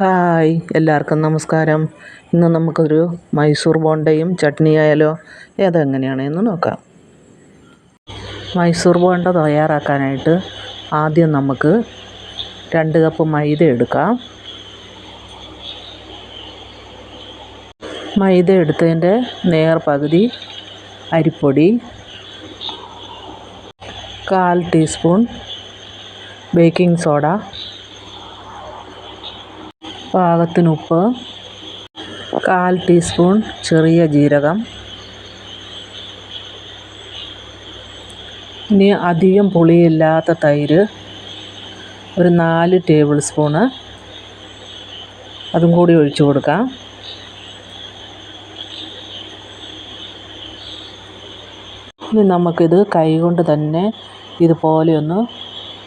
Hi എല്ലാവർക്കും നമസ്കാരം. ഇന്ന് നമുക്കൊരു മൈസൂർ ബോണ്ടയും ചട്നി ആയാലോ ഏതെങ്ങനെയാണ് എന്ന് നോക്കാം. മൈസൂർ ബോണ്ട തയ്യാറാക്കാനായിട്ട് ആദ്യം നമുക്ക് രണ്ട് കപ്പ് മൈദ എടുക്കാം. മൈദ എടുത്തതിന്റെ നേർ പകുതി അരിപ്പൊടി കാൽ ടീസ്പൂൺ ബേക്കിംഗ് സോഡ പാകത്തിന് ഉപ്പ് കാൽ ടീസ്പൂൺ ചെറിയ ജീരകം. ഇനി അധികം പുളിയില്ലാത്ത തൈര് ഒരു നാല് ടേബിൾ സ്പൂണ് അതും കൂടി ഒഴിച്ചു കൊടുക്കാം. ഇനി നമുക്കിത് കൈകൊണ്ട് തന്നെ ഇതുപോലെ ഒന്ന്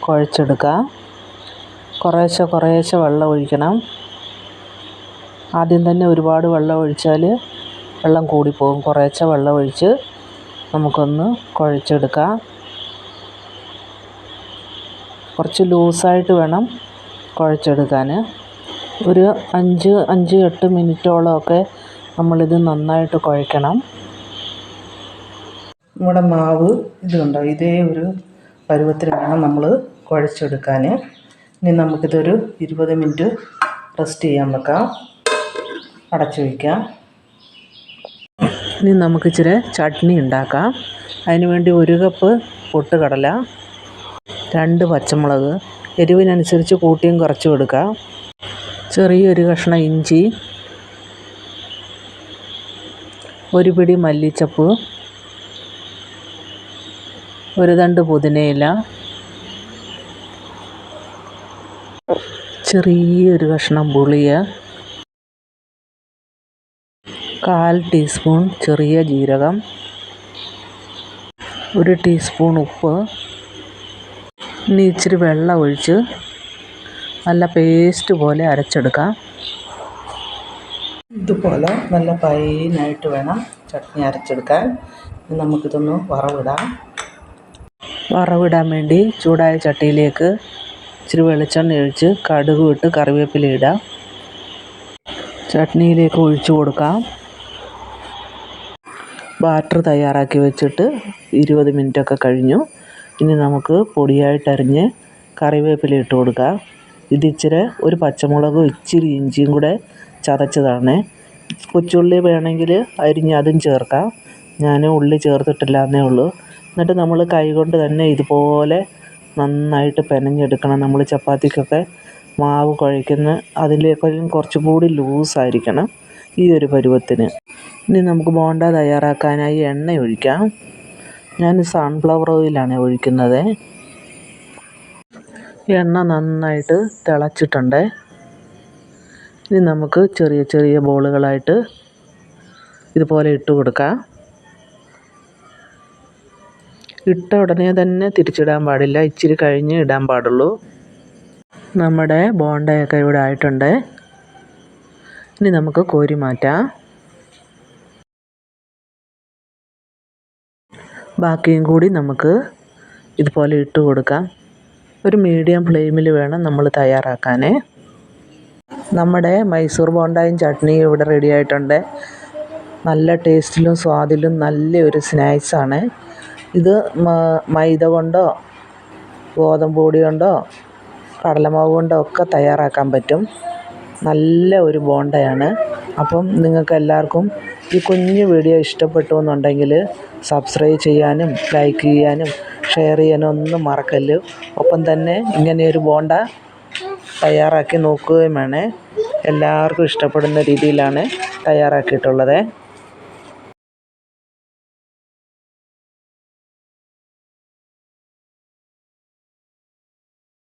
കുഴച്ചെടുക്കാം. കുറേശ്ശെ കുറേശ്ശെ വെള്ളം ഒഴിക്കണം. ആദ്യം തന്നെ ഒരുപാട് വെള്ളം ഒഴിച്ചാൽ വെള്ളം കൂടിപ്പോകും. കുറേശ്ശെ വെള്ളം ഒഴിച്ച് നമുക്കൊന്ന് കുഴച്ചെടുക്കാം. കുറച്ച് ലൂസായിട്ട് വേണം കുഴച്ചെടുക്കാൻ ഒരു അഞ്ച് അഞ്ച് എട്ട് മിനിറ്റോളമൊക്കെ നമ്മളിത് നന്നായിട്ട് കുഴക്കണം നമ്മുടെ മാവ് ഇതുണ്ടോ? ഇതേ ഒരു പരുവത്തിൽ വേണം നമ്മൾ കുഴച്ചെടുക്കാൻ ഇനി നമുക്കിതൊരു ഇരുപത് മിനിറ്റ് റെസ്റ്റ് ചെയ്യാൻ വെക്കാം. അടച്ചു വയ്ക്കാം. ഇനി നമുക്ക് ഇച്ചിരി ചട്നി ഉണ്ടാക്കാം. അതിനുവേണ്ടി ഒരു കപ്പ് പൊട്ടുകടല രണ്ട് പച്ചമുളക് എരിവിനനുസരിച്ച് കൂട്ടിയും കുറച്ചും എടുക്കാം. ചെറിയൊരു കഷ്ണം ഇഞ്ചി ഒരു പിടി മല്ലിച്ചപ്പ് ഒരു തണ്ട് പുതിനയില ചെറിയൊരു കഷ്ണം പുളിയ കാൽ ടീസ്പൂൺ ചെറിയ ജീരകം ഒരു ടീസ്പൂൺ ഉപ്പ് ഇനി ഇച്ചിരി വെള്ളം ഒഴിച്ച് നല്ല പേസ്റ്റ് പോലെ അരച്ചെടുക്കാം. ഇതുപോലെ നല്ല പൈനായിട്ട് വേണം ചട്നി അരച്ചെടുക്കാൻ. നമുക്കിതൊന്ന് വറവിടാം. വറവിടാൻ വേണ്ടി ചൂടായ ചട്ടിയിലേക്ക് ഇച്ചിരി വെളിച്ചെണ്ണ ഒഴിച്ച് കടുക് ഇട്ട് കറിവേപ്പില ഇടാം. ചട്നിയിലേക്ക് ഒഴിച്ചു കൊടുക്കാം. ബാറ്റർ തയ്യാറാക്കി വെച്ചിട്ട് ഇരുപത് മിനിറ്റൊക്കെ കഴിഞ്ഞു. ഇനി നമുക്ക് പൊടിയായിട്ടരിഞ്ഞ് കറിവേപ്പില ഇട്ട് കൊടുക്കാം. ഇതിച്ചിരി ഒരു പച്ചമുളകും ഇച്ചിരി ഇഞ്ചിയും കൂടെ ചതച്ചതാണ്. കൊച്ചുള്ളി വേണമെങ്കിൽ അരിഞ്ഞ് അതും ചേർക്കാം. ഞാൻ ഉള്ളി ചേർത്തിട്ടില്ല എന്നേ ഉള്ളൂ. എന്നിട്ട് നമ്മൾ കൈ കൊണ്ട് തന്നെ ഇതുപോലെ നന്നായിട്ട് പെനഞ്ഞെടുക്കണം. നമ്മൾ ചപ്പാത്തിക്കൊക്കെ മാവ് കുഴയ്ക്കുന്ന അതിലേക്കൊരു കുറച്ചും കൂടി ലൂസായിരിക്കണം. ഈ ഒരു പരുവത്തിന്. ഇനി നമുക്ക് ബോണ്ട തയ്യാറാക്കാനായി എണ്ണ ഒഴിക്കാം ഞാൻ സൺഫ്ലവർ ഓയിലാണ് ഒഴിക്കുന്നത്. എണ്ണ നന്നായിട്ട് തിളച്ചിട്ടുണ്ട്. ഇനി നമുക്ക് ചെറിയ ചെറിയ ബോളുകളായിട്ട് ഇതുപോലെ ഇട്ട് കൊടുക്കാം. ഇട്ട ഉടനെ തന്നെ തിരിച്ചിടാൻ പാടില്ല. ഇച്ചിരി കഴിഞ്ഞ് ഇടാൻ പാടുള്ളൂ. നമ്മുടെ ബോണ്ടയൊക്കെ ഇവിടെ ആയിട്ടുണ്ട്. ഇനി നമുക്ക് കോരി മാറ്റാം. ബാക്കിയും കൂടി നമുക്ക് ഇതുപോലെ ഇട്ട് കൊടുക്കാം. ഒരു മീഡിയം ഫ്ലെയിമിൽ വേണം നമ്മൾ തയ്യാറാക്കാൻ നമ്മുടെ മൈസൂർ ബോണ്ടായും ചട്നിയും ഇവിടെ റെഡി ആയിട്ടുണ്ട്. നല്ല ടേസ്റ്റിലും സ്വാദിലും നല്ലൊരു സ്നാക്സാണ് ഇത് മൈദ കൊണ്ടോ ഗോതമ്പ് പൊടി കൊണ്ടോ കടലമാവ് കൊണ്ടോ ഒക്കെ തയ്യാറാക്കാൻ പറ്റും. നല്ല ഒരു ബോണ്ടയാണ്. അപ്പം നിങ്ങൾക്ക് എല്ലാവർക്കും ഈ കുഞ്ഞു വീഡിയോ ഇഷ്ടപ്പെട്ടു എന്നുണ്ടെങ്കിൽ സബ്സ്ക്രൈബ് ചെയ്യാനും ലൈക്ക് ചെയ്യാനും ഷെയർ ചെയ്യാനും ഒന്നും മറക്കല്ല്. ഒപ്പം തന്നെ ഇങ്ങനെയൊരു ബോണ്ട തയ്യാറാക്കി നോക്കുകയും വേണേ എല്ലാവർക്കും ഇഷ്ടപ്പെടുന്ന രീതിയിലാണ് തയ്യാറാക്കിയിട്ടുള്ളത്.